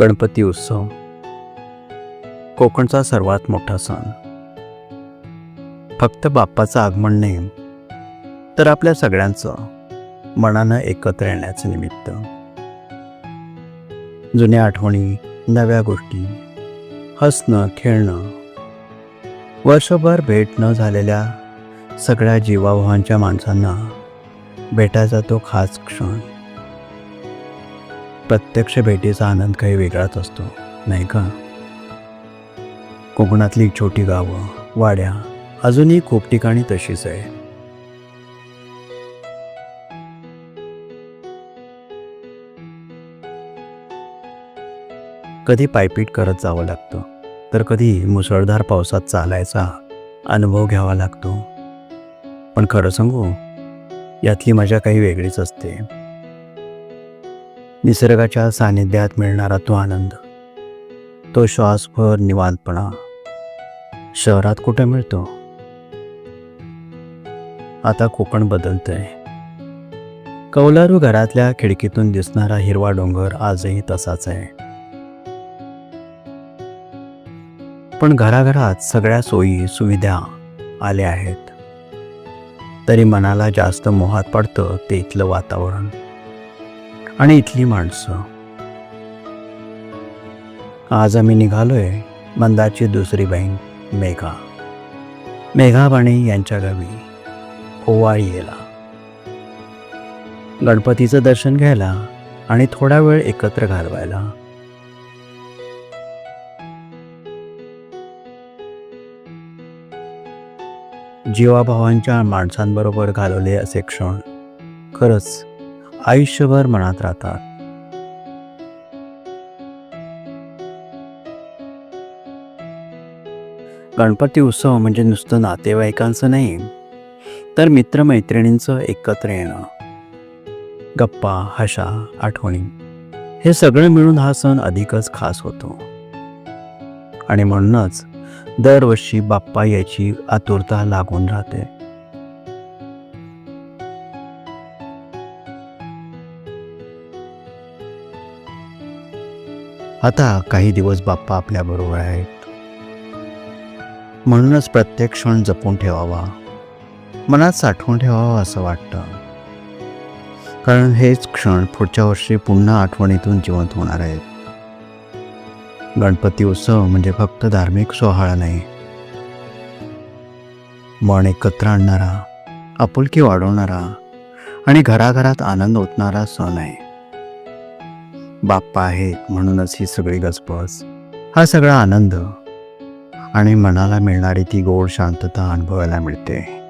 गणपती उत्सव. कोकणचा सर्वात मोठा सण. फक्त बाप्पाचं आगमन नाही तर आपल्या सगळ्यांचं मनानं एकत्र येण्याचं निमित्त. जुन्या आठवणी नव्या गोष्टी हसणं खेळणं वर्षभर भेट न झालेल्या सगळ्या जीवाभावांच्या माणसांना भेटायचा तो खास क्षण. प्रत्यक्ष भेटीचा आनंद काही वेगळाच असतो नाही का? कोकणातली छोटी गावं वाड्या अजूनही खूप ठिकाणी तशीच आहे. कधी पायपीट करत जावं लागतं तर कधी मुसळधार पावसात चालायचा अनुभव घ्यावा लागतो. पण खरं सांगू यातली मजा काही वेगळीच असते. निसर्गाच्या सानिध्यात मिळणारा तो आनंद तो श्वासभर निवांतपणा. शहरात कुठे मिळतो? आता कोकण बदलतंय. कौलारू घरातल्या खिडकीतून दिसणारा हिरवा डोंगर आजही तसाच आहे. पण घराघरात सगळ्या सोयी सुविधा आल्या आहेत. तरी मनाला जास्त मोहात पडतं ते इथलं वातावरण. आणि इथली माणसं. आज आम्ही निघालोय मंदाची दुसरी बहीण मेघा. मेघाबाणी यांच्या गावी ओवाळी येला गणपतीचं दर्शन घ्यायला आणि थोडा वेळ एकत्र घालवायला. जीवाभावांच्या माणसांबरोबर घालवले असे क्षण खरंच आयुष्यभर मनात राहतात. गणपती उत्सव म्हणजे नुसतं नातेवाईकांचं नाही तर मित्रमैत्रिणींचं एकत्र येणं. गप्पा हशा आठवणी हे सगळं मिळून हा सण अधिकच खास होतो. आणि म्हणूनच दरवर्षी बाप्पा याची आतुरता लागून राहते. आता काही दिवस बाप्पा आपल्याबरोबर आहेत. म्हणूनच प्रत्येक क्षण जपून ठेवावा. मनात साठवून ठेवावा असं वाटतं. कारण हेच क्षण पुढच्या वर्षी पुन्हा आठवणीतून जिवंत होणार आहेत. गणपती उत्सव म्हणजे फक्त धार्मिक सोहळा नाही. मन एकत्र आणणारा आपुलकी वाढवणारा आणि घराघरात आनंद ओतणारा सण आहे. बाप्पा आहेत म्हणूनच ही सगळी गजबज. हा सगळा आनंद आणि मनाला मिळणारी ती गोड शांतता अनुभवायला मिळते.